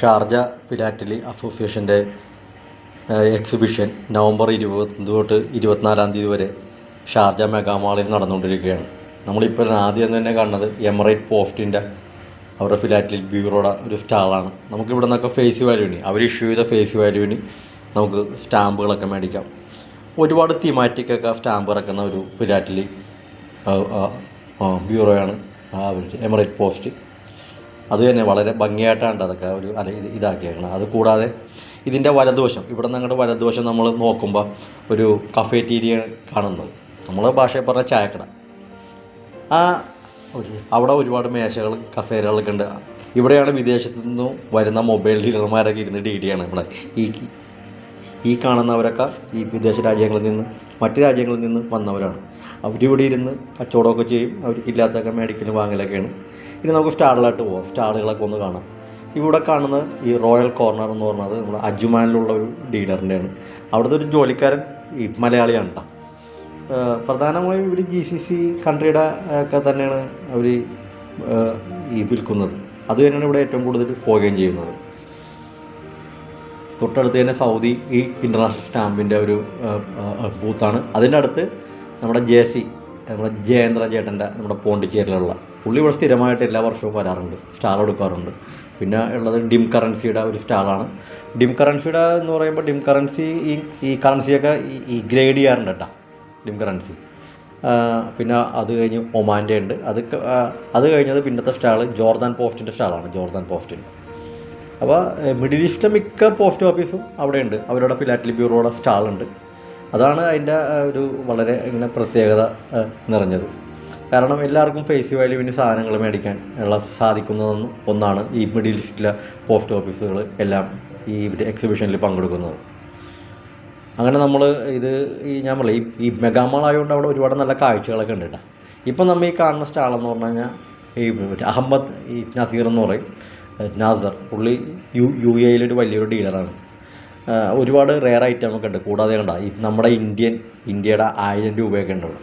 Sharjah philately അസോസിയേഷന്റെ exhibition November ഇരുപത് തൊട്ട് ഇരുപത്തിനാലാം തീയതി വരെ ഷാർജ മെഗാമാളിൽ നടന്നുകൊണ്ടിരിക്കുകയാണ്. നമ്മളിപ്പോൾ ആദ്യം തന്നെ കാണുന്നത് എമറേറ്റ് പോസ്റ്റിന്റെ അവരുടെ ഫിലാറ്റലി ബ്യൂറോയുടെ ഒരു സ്റ്റാളാണ്. നമുക്ക് ഇവിടെ നിന്നൊക്കെ ഫേസ് വാല്യൂവിന് അവർ ഇഷ്യൂ ചെയ്ത ഫേസ് വാല്യൂവിന് നമുക്ക് സ്റ്റാമ്പുകളൊക്കെ മേടിക്കാം. ഒരുപാട് തീമാറ്റിക്കൊക്കെ സ്റ്റാമ്പ് ഇറക്കുന്ന ഒരു ഫിലാറ്റലി ബ്യൂറോയാണ് എമറേറ്റ് പോസ്റ്റ്. അത് തന്നെ വളരെ ഭംഗിയായിട്ടാണ് അതൊക്കെ ഒരു അല ഇത് ഇതാക്കിയേക്കണം അത് കൂടാതെ ഇതിന്റെ വലതുവശം ഇവിടെ നിന്ന് അങ്ങോട്ട് വലതുവശം നമ്മൾ നോക്കുമ്പോൾ ഒരു കഫേറ്റീരിയ കാണുന്നത്. നമ്മൾ ഭാഷയിൽ പറഞ്ഞ ചായക്കട. ആ അവിടെ ഒരുപാട് മേശകൾ കസേരകളൊക്കെ ഉണ്ട്. ഇവിടെയാണ് വിദേശത്തു നിന്നും വരുന്ന മൊബൈൽ ഡീലർമാരൊക്കെ ഇരുന്ന് ഡീൽ ഇവിടെ. ഈ ഈ കാണുന്നവരൊക്കെ ഈ വിദേശ രാജ്യങ്ങളിൽ നിന്ന് മറ്റു രാജ്യങ്ങളിൽ നിന്ന് വന്നവരാണ്. അവരിവിടെ ഇരുന്ന് കച്ചവടമൊക്കെ ചെയ്യും. അവർക്കില്ലാത്തൊക്കെ മേടിക്കലും വാങ്ങലൊക്കെയാണ്. ഇനി നമുക്ക് സ്റ്റാളിലായിട്ട് പോവാം. സ്റ്റാളുകളൊക്കെ ഒന്ന് കാണാം. ഇവിടെ കാണുന്ന ഈ റോയൽ കോർണർ എന്ന് പറഞ്ഞത് നമ്മുടെ അജുമാനിലുള്ള ഒരു ഡീലറിന്റെയാണ്. അവിടുത്തെ ഒരു ജോലിക്കാരൻ ഈ മലയാളിയാണ് കേട്ടോ. പ്രധാനമായും ഇവർ ജി സി സി കൺട്രിയുടെ ഒക്കെ തന്നെയാണ് അവർ ഈ വിൽക്കുന്നത്. അത് തന്നെയാണ് ഇവിടെ ഏറ്റവും കൂടുതൽ പോവുകയും ചെയ്യുന്നത്. തൊട്ടടുത്ത് തന്നെ സൗദി ഈ ഇന്റർനാഷണൽ സ്റ്റാമ്പിന്റെ ഒരു ബൂത്താണ് അതിന്റെ അടുത്ത് നമ്മുടെ ജെ സി നമ്മുടെ ജയേന്ദ്ര ചേട്ടന്റെ നമ്മുടെ പോണ്ടിച്ചേരിയിലുള്ള. പുള്ളി ഇവിടെ സ്ഥിരമായിട്ട് എല്ലാ വർഷവും വരാറുണ്ട്. സ്റ്റാൾ എടുക്കാറുണ്ട്. പിന്നെ ഉള്ളത് ഡിം കറൻസിയുടെ ഒരു സ്റ്റാളാണ്. ഡിം കറൻസിയുടെ എന്ന് പറയുമ്പോൾ ഡിം കറൻസി ഈ ഈ കറൻസിയൊക്കെ ഈ ഗ്രേഡ് ചെയ്യാറുണ്ട് കേട്ടോ. ഡിം കറൻസി. പിന്നെ അത് കഴിഞ്ഞ് ഒമാന്റെ ഉണ്ട്. അത് അത് കഴിഞ്ഞത് പിന്നത്തെ സ്റ്റാൾ ജോർദാൻ പോസ്റ്റിന്റെ സ്റ്റാളാണ് ജോർദാൻ പോസ്റ്റിന്റെ. അപ്പോൾ മിഡിൽ ഈസ്റ്റിലെ മിക്ക പോസ്റ്റ് ഓഫീസും അവിടെയുണ്ട്. അവരുടെ ഫിലാറ്റലി ബ്യൂറോയുടെ സ്റ്റാളുണ്ട്. അതാണ് അതിന്റെ ഒരു വളരെ ഇങ്ങനെ പ്രത്യേകത നിറഞ്ഞത്. കാരണം എല്ലാവർക്കും ഫേസ് വാല്യൂവിന് സാധനങ്ങൾ മേടിക്കാൻ ഉള്ള സാധിക്കുന്നതെന്ന് ഒന്നാണ് ഈ മിഡിൽ ഈസ്റ്റിലെ പോസ്റ്റ് ഓഫീസുകൾ എല്ലാം ഈ എക്സിബിഷനിൽ പങ്കെടുക്കുന്നത്. അങ്ങനെ നമ്മൾ ഇത് ഈ ഞാൻ പറയും ഈ ഈ മെഗാമാൾ ആയതുകൊണ്ട് അവിടെ ഒരുപാട് നല്ല കാഴ്ചകളൊക്കെ ഉണ്ട് ഇപ്പം നമ്മൾ ഈ കാണുന്ന സ്റ്റാളെന്ന് പറഞ്ഞു കഴിഞ്ഞാൽ ഈ അഹമ്മദ് ഈ നസീർ എന്ന് പറയും നാസർ പുള്ളി യു യു എയിലൊരു വലിയൊരു ഡീലറാണ് ഒരുപാട് ഒക്കെ ഉണ്ട്. കൂടാതെ കണ്ട നമ്മുടെ ഇന്ത്യൻ ഇന്ത്യയുടെ ആയിരം രൂപയൊക്കെ ഉണ്ടാവും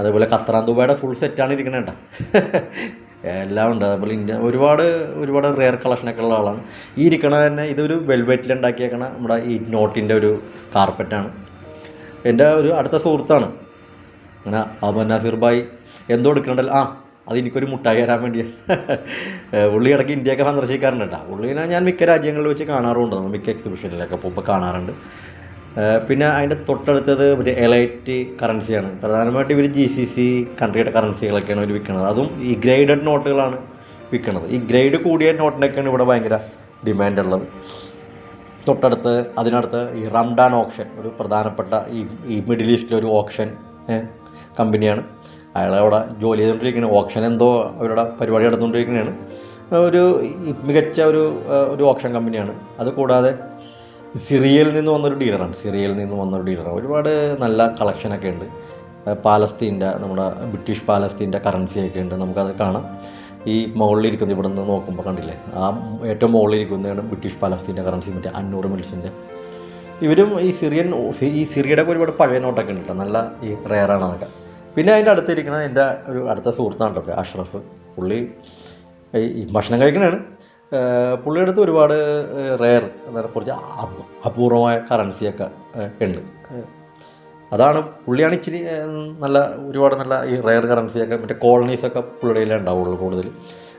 അതേപോലെ കത്രാൻ ദുബായുടെ ഫുൾ സെറ്റാണ് ഇരിക്കണേ കേട്ടോ. എല്ലാം ഉണ്ട്. അതേപോലെ ഇന്ത്യ ഒരുപാട് ഒരുപാട് റെയർ കളക്ഷനൊക്കെ ഉള്ള ആളാണ്. ഈ ഇരിക്കണ തന്നെ ഇതൊരു വെൽവെറ്റിൽ ഉണ്ടാക്കിയേക്കണ നമ്മുടെ ഈ നോട്ടിന്റെ ഒരു കാർപ്പറ്റാണ് എന്റെ ഒരു അടുത്ത സുഹൃത്താണ്. അങ്ങനെ അബൻ നസീർ ഭായ് എന്തോ എടുക്കണ്ടല്ലോ ആ അത് എനിക്കൊരു മുട്ടായി തരാൻ വേണ്ടിയാണ് പുള്ളി ഇടയ്ക്ക് ഇന്ത്യയൊക്കെ സന്ദർശിക്കാറുണ്ട് കേട്ടോ പുള്ളിനെ ഞാൻ മിക്ക രാജ്യങ്ങളിൽ വെച്ച് കാണാറുണ്ട് നമ്മൾ മിക്ക എക്സിബിഷനിലൊക്കെ പോകുമ്പോൾ കാണാറുണ്ട്. പിന്നെ അതിന്റെ തൊട്ടടുത്തത് മറ്റേ എലൈറ്റ് കറൻസിയാണ് പ്രധാനമായിട്ട് ഇവർ ജി സി സി കൺട്രിയുടെ കറൻസികളൊക്കെയാണ് ഇവർ വിൽക്കുന്നത്. അതും ഈ ഗ്രേഡഡ് നോട്ടുകളാണ് വിൽക്കുന്നത്. ഈ ഗ്രേഡ് കൂടിയ നോട്ടിനൊക്കെയാണ് ഇവിടെ ഭയങ്കര ഡിമാൻഡ് ഉള്ളത്. തൊട്ടടുത്ത് അതിനടുത്ത് ഈ റംഡാൻ ഓപ്ഷൻ ഒരു പ്രധാനപ്പെട്ട ഈ ഈ മിഡിൽ ഈസ്റ്റിലെ ഒരു ഓപ്ഷൻ കമ്പനിയാണ് അയാൾ അവിടെ ജോലി ചെയ്തുകൊണ്ടിരിക്കുന്നത് ഓപ്ഷൻ എന്തോ അവരുടെ പരിപാടി നടന്നുകൊണ്ടിരിക്കുന്നതാണ് ഒരു മികച്ച ഒരു ഒരു ഓപ്ഷൻ കമ്പനിയാണ് അത് കൂടാതെ സിറിയയിൽ നിന്ന് വന്നൊരു ഡീലറാണ് സിറിയയിൽ നിന്ന് വന്നൊരു ഡീലറാണ് ഒരുപാട് നല്ല കളക്ഷനൊക്കെ ഉണ്ട്. പാലസ്തീന്റെ നമ്മുടെ ബ്രിട്ടീഷ് പാലസ്തീന്റെ കറൻസിയൊക്കെ ഉണ്ട്. നമുക്കത് കാണാം. ഈ മുകളിലിരിക്കുന്നത് ഇവിടെ നിന്ന് നോക്കുമ്പോൾ കണ്ടില്ലേ? ആ ഏറ്റവും മുകളിലിരിക്കുന്നതാണ് ബ്രിട്ടീഷ് പാലസ്തീന്റെ കറൻസി മറ്റേ അഞ്ഞൂറ് മിൽസിന്റെ ഇവരും ഈ സിറിയൻ ഈ സിറിയയുടെ ഒരുപാട് പഴയ നോട്ടൊക്കെ ഉണ്ട് നല്ല ഈ റെയറാണ് അതൊക്കെ. പിന്നെ അതിന്റെ അടുത്തിരിക്കുന്നത് എന്റെ ഒരു അടുത്ത സുഹൃത്താണ് കേട്ടോ അഷ്റഫ്. പുള്ളി ഈ ഭക്ഷണം കഴിക്കണതാണ് പുള്ളിയുടെ അടുത്ത് ഒരുപാട് റെയർ എന്താ പറയുക കുറച്ച് അപൂർവമായ കറൻസിയൊക്കെ ഉണ്ട്. അതാണ് പുള്ളിയാണ് ഇച്ചിരി നല്ല ഒരുപാട് നല്ല ഈ റെയർ കറൻസിയൊക്കെ മറ്റേ കോളനീസൊക്കെ പുള്ളിയുടെ ഉണ്ടാവുള്ളൂ കൂടുതൽ.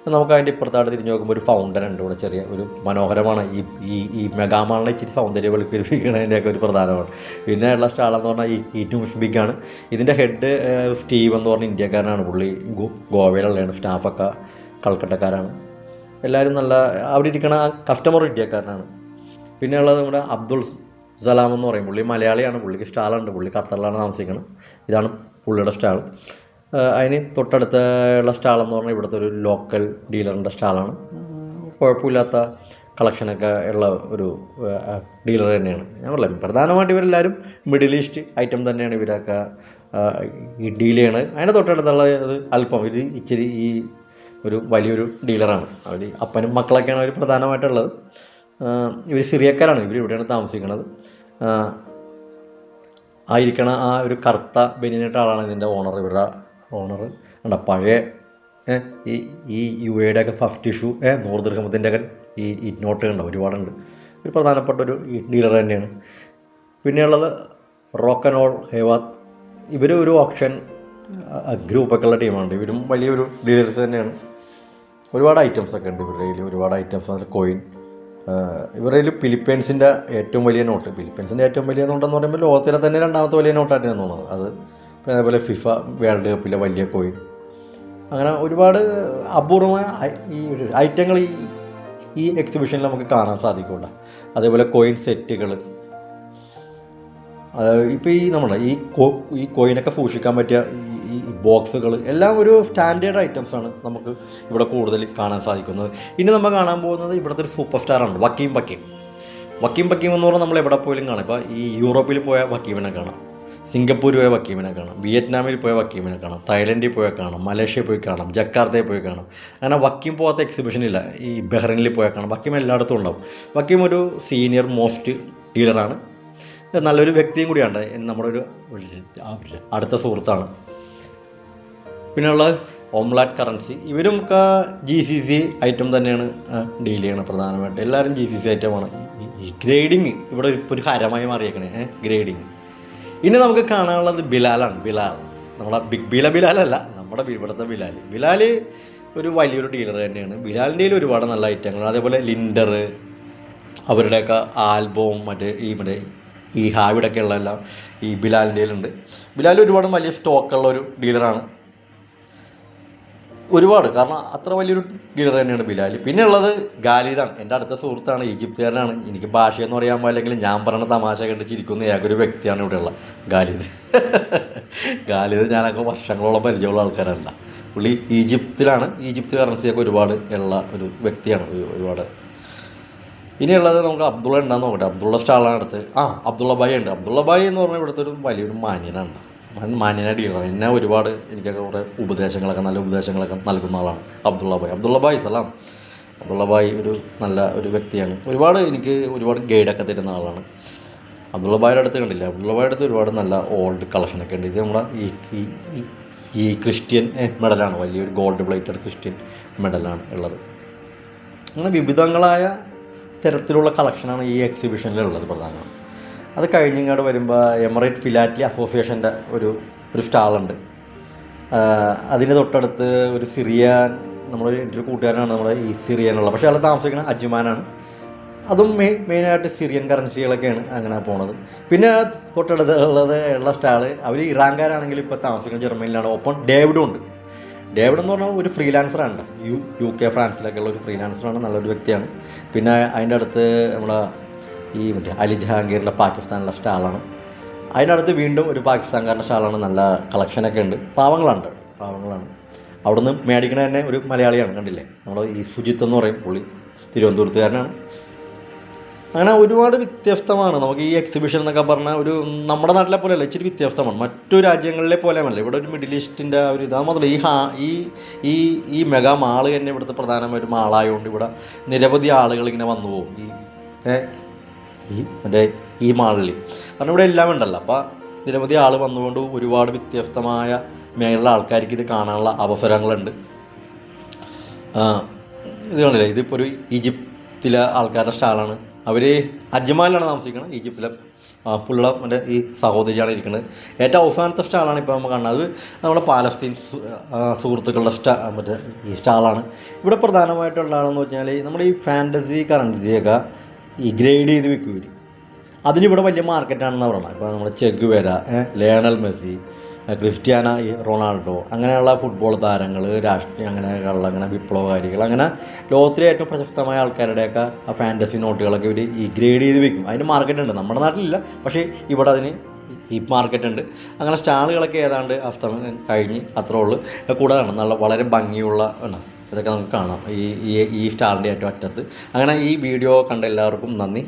നമുക്ക് അതിന്റെ ഇപ്പുറത്തായിട്ട് തിരിഞ്ഞ് നോക്കുമ്പോൾ ഒരു ഫൗണ്ടൻ ഉണ്ട്. ഇവിടെ ചെറിയ ഒരു മനോഹരമാണ്. ഈ ഈ ഈ മെഗാമാളിനെ ഇച്ചിരി സൗന്ദര്യം വെളുപ്പിരിപ്പിക്കുന്നതിന്റെയൊക്കെ ഒരു പ്രധാനമാണ്. പിന്നെ ഉള്ള സ്റ്റാളെന്ന് പറഞ്ഞാൽ ഈ ഈ ന്യൂസ് ബിഗാണ് ഇതിന്റെ ഹെഡ് സ്റ്റീവ് എന്ന് പറഞ്ഞ ഇന്ത്യക്കാരനാണ്. പുള്ളി ഗോ ഗോവയിലുള്ളതാണ് സ്റ്റാഫൊക്കെ കൽക്കട്ടക്കാരാണ്. എല്ലാവരും നല്ല അവിടെ ഇരിക്കണ കസ്റ്റമർ ഇന്ത്യക്കാരനാണ്. പിന്നെ ഉള്ളത് നമ്മുടെ അബ്ദുൾ സലാം എന്ന് പറയും. പുള്ളി മലയാളിയാണ്. പുള്ളിക്ക് സ്റ്റാളുണ്ട് പുള്ളി ഖത്തറിലാണ് താമസിക്കുന്നത് ഇതാണ് പുള്ളിയുടെ സ്റ്റാൾ അതിന് തൊട്ടടുത്തുള്ള സ്റ്റാളെന്ന് പറഞ്ഞാൽ ഇവിടുത്തെ ഒരു ലോക്കൽ ഡീലറിന്റെ സ്റ്റാളാണ്. കുഴപ്പമില്ലാത്ത കളക്ഷനൊക്കെ ഉള്ള ഒരു ഡീലർ തന്നെയാണ്. ഞാൻ പറയാം പ്രധാനമായിട്ട് ഇവരെല്ലാവരും മിഡിൽ ഈസ്റ്റ് ഐറ്റം തന്നെയാണ് ഇവരൊക്കെ ഈ ഡീൽ ചെയ്യണത്. അതിന്റെ തൊട്ടടുത്തുള്ള അല്പം ഇത് ഇച്ചിരി ഈ ഒരു വലിയൊരു ഡീലറാണ് അവർ അപ്പനും മക്കളൊക്കെയാണ് അവർ പ്രധാനമായിട്ടുള്ളത്. ഇവർ സിറിയക്കാരാണ് ഇവർ ഇവിടെയാണ് താമസിക്കുന്നത്. ആയിരിക്കണ ആ ഒരു കറുത്ത ബനിയനിട്ട ആളാണ് ഇതിന്റെ ഓണർ ഇവരുടെ ഓണർ കണ്ട പഴയ ഈ ഈ യു എയുടെ ഒക്കെ ഫസ്റ്റ് ഇഷ്യൂ ഏ നൂറ് ദീർഘമത്തിന്റെ ഒക്കെ ഈ ഈ നോട്ട് ഉണ്ട് ഒരുപാടുണ്ട്. ഒരു പ്രധാനപ്പെട്ട ഒരു ഡീലർ തന്നെയാണ്. പിന്നെയുള്ളത് റോക്ക് ആൻഡ് ഓൾ ഹേവാത്ത് ഇവർ ഒരു ഓപ്ഷൻ ഗ്രൂപ്പൊക്കെ ഉള്ള ടീമാണ് ഇവരും വലിയൊരു ഡീലേഴ്സ് തന്നെയാണ്. ഒരുപാട് ഐറ്റംസ് ഒക്കെ ഉണ്ട് ഇവരുടെ കയ്യിൽ ഒരുപാട് ഐറ്റംസ് കോയിൻ ഇവരുടെ കയ്യിൽ ഫിലിപ്പീൻസിന്റെ ഏറ്റവും വലിയ നോട്ട് ഫിലിപ്പീൻസിന്റെ ഏറ്റവും വലിയ നോട്ടെന്ന് പറയുമ്പോൾ ലോകത്തിലെ തന്നെ രണ്ടാമത്തെ വലിയ നോട്ടായിട്ടാണ് തോന്നുന്നത്. അത് പിന്നെ അതേപോലെ ഫിഫ വേൾഡ് കപ്പിലെ വലിയ കോയിൻ അങ്ങനെ ഒരുപാട് അപൂർവമായ ഈ ഐറ്റങ്ങൾ ഈ ഈ എക്സിബിഷനിൽ നമുക്ക് കാണാൻ സാധിക്കുള്ളൂ അതേപോലെ കോയിൻ സെറ്റുകൾ ഇപ്പോൾ ഈ നമ്മുടെ ഈ കോ ഈ കോയിനൊക്കെ സൂക്ഷിക്കാൻ പറ്റിയ ഈ ബോക്സുകൾ എല്ലാം ഒരു സ്റ്റാൻഡേർഡ് ഐറ്റംസ് ആണ് നമുക്ക് ഇവിടെ കൂടുതൽ കാണാൻ സാധിക്കുന്നത്. ഇനി നമ്മൾ കാണാൻ പോകുന്നത് ഇവിടുത്തെ ഒരു സൂപ്പർ സ്റ്റാറാണ് വക്കീം വക്കീം. വക്കീം വക്കീം എന്ന് പറഞ്ഞാൽ നമ്മൾ എവിടെ പോയാലും കാണാം. ഇപ്പോൾ ഈ യൂറോപ്പിൽ പോയ വക്കീമിനെ കാണാം. സിംഗപ്പൂർ പോയ വക്കീമിനെ കാണാം വിയറ്റ്നാമിൽ പോയ വക്കീമിനെ കാണാം തായ്ലൻഡിൽ പോയ കാണാം മലേഷ്യയിൽ പോയി കാണാം ജക്കാർത്തയിൽ പോയി കാണാം. അങ്ങനെ വക്കീം പോകാത്ത എക്സിബിഷൻ ഇല്ല ഈ ബഹ്റൈനിൽ പോയ കാണാം. വക്കീം എല്ലായിടത്തും ഉണ്ടാവും. വക്കീം ഒരു സീനിയർ മോസ്റ്റ് ഡീലറാണ് നല്ലൊരു വ്യക്തിയും കൂടിയാണ് നമ്മുടെ ഒരു അടുത്ത സുഹൃത്താണ്. പിന്നെയുള്ളത് ഓംലാറ്റ് കറൻസി ഇവരും ഒക്കെ ജി സി സി ഐറ്റം തന്നെയാണ് ഡീൽ ചെയ്യണത് പ്രധാനമായിട്ട്. എല്ലാവരും ജി സി സി ഐറ്റമാണ് ഈ ഗ്രേഡിങ് ഇവിടെ ഒരു ഹരമായി മാറിയേക്കണേ ഗ്രേഡിങ് ഇനി നമുക്ക് കാണാനുള്ളത് ബിലാലാണ്. ബിലാൽ. നമ്മുടെ ബിഗ് ബില ബിലാലല്ല നമ്മുടെ ഇവിടുത്തെ ബിലാൽ ബിലാൽ ഒരു വലിയൊരു ഡീലർ തന്നെയാണ്. ബിലാലിന്റെ ഒരുപാട് നല്ല ഐറ്റങ്ങൾ അതേപോലെ ലിൻഡർ അവരുടെയൊക്കെ ആൽബവും മറ്റേ ഈ മറ്റേ ഈ ഹാവിഡൊക്കെ ഉള്ളതെല്ലാം ഈ ബിലാലിന്റെ ഉണ്ട് ബിലാൽ ഒരുപാട് വലിയ സ്റ്റോക്കുള്ള ഒരു ഡീലറാണ് ഒരുപാട്. കാരണം അത്ര വലിയൊരു ഗിലർ തന്നെയാണ് ബിലാൽ പിന്നെ ഉള്ളത് ഗാലിദാണ് എന്റെ അടുത്ത സുഹൃത്താണ് ഈജിപ്തുകാരനാണ്. എനിക്ക് ഭാഷയെന്ന് പറയാൻ പാടില്ലെങ്കിൽ ഞാൻ പറയുന്ന തമാശ കണ്ട് ചിരിക്കുന്ന ഏകൊരു വ്യക്തിയാണ് ഇവിടെയുള്ള ഗാലിദ് ഗാലിദ് ഞാനൊക്കെ വർഷങ്ങളോളം പരിചയമുള്ള ആൾക്കാരല്ല. പുള്ളി ഈജിപ്തിലാണ്. ഈജിപ്ത് കറൻസിയൊക്കെ ഒരുപാട് ഉള്ള ഒരു വ്യക്തിയാണ്. ഒരുപാട്. ഇനിയുള്ളത് നമുക്ക് അബ്ദുള്ള ഉണ്ടാന്ന് നോക്കട്ടെ. അബ്ദുള്ള സ്റ്റാളാണ് അടുത്ത് ആ അബ്ദുള്ള ബായി ഉണ്ട്. അബ്ദുള്ള ബായി എന്ന് പറഞ്ഞാൽ ഇവിടുത്തെ ഒരു വലിയൊരു മാന്യനാണ്. മാന്യനായിട്ട് കേൾക്കാം എന്നെ ഒരുപാട് എനിക്കൊക്കെ കുറേ ഉപദേശങ്ങളൊക്കെ നല്ല ഉപദേശങ്ങളൊക്കെ നൽകുന്ന ആളാണ്. അബ്ദുള്ള ഭായ്. അബ്ദുള്ള ഭായ് സലാം. അബ്ദുള്ള ഭായ് ഒരു നല്ല ഒരു വ്യക്തിയാണ്. ഒരുപാട് എനിക്ക് ഒരുപാട് ഗൈഡൊക്കെ തരുന്ന ആളാണ്. അബ്ദുള്ള ഭായുടെ അടുത്ത് കണ്ടില്ല? അബ്ദുള്ള ഭായുടെ അടുത്ത് ഒരുപാട് നല്ല ഓൾഡ് കളക്ഷനൊക്കെ ഉണ്ട്. ഇത് നമ്മുടെ ഈ- ഈ ക്രിസ്ത്യൻ മെഡലാണ്. വലിയൊരു ഗോൾഡ് പ്ലേറ്റഡ് ക്രിസ്ത്യൻ മെഡലാണ് ഉള്ളത്. അങ്ങനെ വിവിധങ്ങളായ തരത്തിലുള്ള കളക്ഷനാണ് ഈ എക്സിബിഷനിലുള്ളത് പ്രധാനമാണ് അത് കഴിഞ്ഞിങ്ങോട്ട് വരുമ്പോൾ എമറേറ്റ് ഫിലാറ്റ്ലി അസോസിയേഷന്റെ ഒരു ഒരു സ്റ്റാളുണ്ട്. അതിന് തൊട്ടടുത്ത് ഒരു സിറിയാൻ നമ്മൾ എന്റെ ഒരു കൂട്ടുകാരനാണ് നമ്മുടെ ഈ സിറിയനുള്ള പക്ഷേ അയാൾ താമസിക്കുന്നത് അജ്മാനാണ്. അതും മെയിൻ മെയിനായിട്ട് സിറിയൻ കറൻസികളൊക്കെയാണ് അങ്ങനെ പോണത്. പിന്നെ തൊട്ടടുത്ത് ഉള്ളത് ഉള്ള സ്റ്റാൾ അവർ ഇറാൻകാരാണെങ്കിൽ ഇപ്പോൾ താമസിക്കുന്നത് ജർമ്മനിയിലാണ്. ഒപ്പം ഡേവിഡും ഉണ്ട്. ഡേവിഡ് എന്ന് പറഞ്ഞാൽ ഒരു ഫ്രീലാൻസറാണ്. യു യു കെ ഫ്രാൻസിലൊക്കെ ഉള്ള ഒരു ഫ്രീലാൻസറാണ് നല്ലൊരു വ്യക്തിയാണ്. പിന്നെ അതിന്റെ അടുത്ത് നമ്മുടെ ഈ മറ്റേ അലി ജഹാംഗീറിന്റെ പാകിസ്ഥാനിലെ സ്റ്റാളാണ്. അതിന്റെ അടുത്ത് വീണ്ടും ഒരു പാകിസ്ഥാൻകാരന്റെ സ്റ്റാളാണ്. നല്ല കളക്ഷനൊക്കെ ഉണ്ട്. പാവങ്ങളാണ്. പാവങ്ങളാണ്. അവിടുന്ന് മേടിക്കണ തന്നെ ഒരു മലയാളിയാണ്. കണ്ടില്ലേ? നമ്മൾ ഈ സുജിത്ത് എന്ന് പറയും. പുള്ളി തിരുവനന്തപുരത്തുകാരനാണ്. അങ്ങനെ ഒരുപാട് വ്യത്യസ്തമാണ്. നമുക്ക് ഈ എക്സിബിഷൻ എന്നൊക്കെ പറഞ്ഞാൽ ഒരു നമ്മുടെ നാട്ടിലെ പോലെയല്ല ഇച്ചിരി വ്യത്യസ്തമാണ്. മറ്റു രാജ്യങ്ങളിലെ പോലെയല്ല ഇവിടെ ഒരു മിഡിൽ ഈസ്റ്റിന്റെ ഒരു ഇതാ മാത്രമല്ല. ഈ ഹാ ഈ ഈ ഈ മെഗാ മാൾ തന്നെ ഇവിടുത്തെ പ്രധാനമായിട്ട് മാളായതുകൊണ്ട് ഇവിടെ നിരവധി ആളുകൾ ഇങ്ങനെ വന്നു പോകും. ഈ ഈ മറ്റേ ഈ മാളിൽ. കാരണം ഇവിടെ എല്ലാം ഉണ്ടല്ലോ. അപ്പോൾ നിരവധി ആൾ വന്നുകൊണ്ട് ഒരുപാട് വ്യത്യസ്തമായ മേഖലയിലെ ആൾക്കാർക്ക് ഇത് കാണാനുള്ള അവസരങ്ങളുണ്ട്. ഇത് കണ്ടില്ലേ? ഇതിപ്പോൾ ഒരു ഈജിപ്തിലെ ആൾക്കാരുടെ സ്റ്റാളാണ്. അവർ അജ്മാലിലാണ് താമസിക്കുന്നത് ഈജിപ്തിലെ പുള്ള മറ്റേ ഈ സഹോദരിയാണ് ഇരിക്കുന്നത് ഏറ്റവും അവസാനത്തെ സ്റ്റാളാണ് ഇപ്പോൾ നമ്മൾ കാണുന്നത്. അത് നമ്മുടെ പാലസ്തീൻ സുഹൃത്തുക്കളുടെ സ്റ്റാ മറ്റേ ഈ സ്റ്റാളാണ്. ഇവിടെ പ്രധാനമായിട്ടുള്ള ആളെന്ന് വെച്ചാൽ നമ്മുടെ ഈ ഫാന്റസി കറൻസിയൊക്കെ ഈ ഗ്രേഡ് ചെയ്ത് വിൽക്കും ഇവർ അതിനിവിടെ വലിയ മാർക്കറ്റാണെന്ന് പറയണം ഇപ്പോൾ നമ്മുടെ Che Guevara Lionel Messi Cristiano Ronaldo അങ്ങനെയുള്ള ഫുട്ബോൾ താരങ്ങൾ രാഷ്ട്രീയ അങ്ങനെയുള്ള അങ്ങനെ വിപ്ലവകാരികൾ അങ്ങനെ ലോകത്തിലെ ഏറ്റവും പ്രശസ്തമായ ആൾക്കാരുടെയൊക്കെ ആ ഫാന്റസി നോട്ടുകളൊക്കെ ഇവർ ഈ ഗ്രേഡ് ചെയ്ത് വെക്കും. അതിന് മാർക്കറ്റുണ്ട്. നമ്മുടെ നാട്ടിലില്ല. പക്ഷേ ഇവിടെ അതിന് ഈ മാർക്കറ്റ് ഉണ്ട് അങ്ങനെ സ്റ്റാളുകളൊക്കെ ഏതാണ്ട് അസ്തമനം കഴിഞ്ഞ് അത്രേ ഉള്ളൂ. കൂടാതെ നല്ല വളരെ ഭംഗിയുള്ള ഇതൊക്കെ നമുക്ക് കാണാം. ഈ ഈ സ്റ്റാളിന്റെ ഏറ്റവും അറ്റത്ത്. അങ്ങനെ ഈ വീഡിയോ കണ്ട എല്ലാവർക്കും നന്ദി.